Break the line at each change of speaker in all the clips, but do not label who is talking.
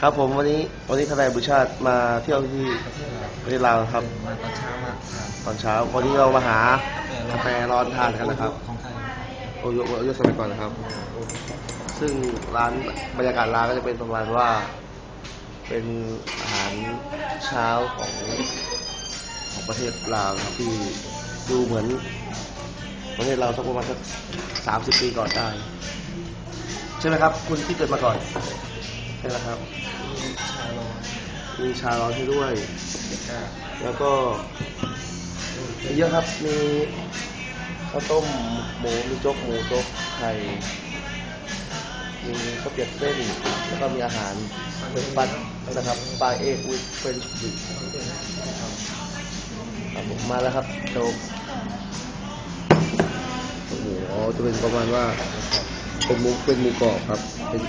ครับผมวันนี้วันนี้ทนายบุญชาติมาเที่ยวที่
ประเทศลาว
ประเทศลาวครับ
มาตอนเช้ามากครับ
ตอนเช้าวันนี้เรามาหากาแฟร้อนทานกันนะครับ
ของไทย
โอโยโอโยสมัยก่อนนะครับ ซึ่งร้านบรรยากาศร้านก็จะเป็นประมาณว่า เป็นอาหารเช้าของของประเทศลาวนะครับที่ดูเหมือนประเทศเราสักประมาณสักสามสิบปีก่อนได้ ใช่ไหมครับ คุณที่เกิดมาก่อนใช่ไหมครับ
ชาโล
มีชาร้อนให้ด้วย
เด็กก้า
แล้วก็มีเยอะครับ มีข้าวต้มหมู มีโจ๊กหมูโจ๊กไข่ มีข้าวเปียกเส้น แล้วก็มีอาหารเป็นปัดนะครับปลาเอกวิเฟรนช์ฟรีครับผมมาแล้วครับโจ๊กโอ้โหจะเป็นประมาณว่า เป็นหมูเป็นหมูกรอบครับ เป็น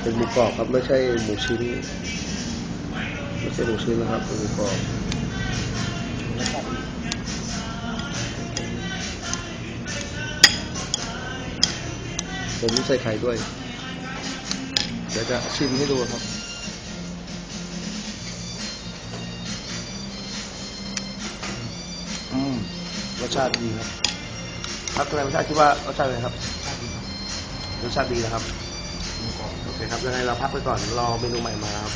เป็นหมูกรอบครับ ไม่ใช่หมูชิ้นไม่ใช่หมูชิ้นนะครับเป็นหมูกรอบผมใส่ไข่ด้วย เดี๋ยวจะชิมให้ดูครับอืมรสชาติดีครับ ครับทำไมรสชาติคิดว่ารสชาติเป็นไงครับ รสชาติดีนะครับ โอเคครับยังไงเราพักไปก่อน รอเมนูใหม่มาครับ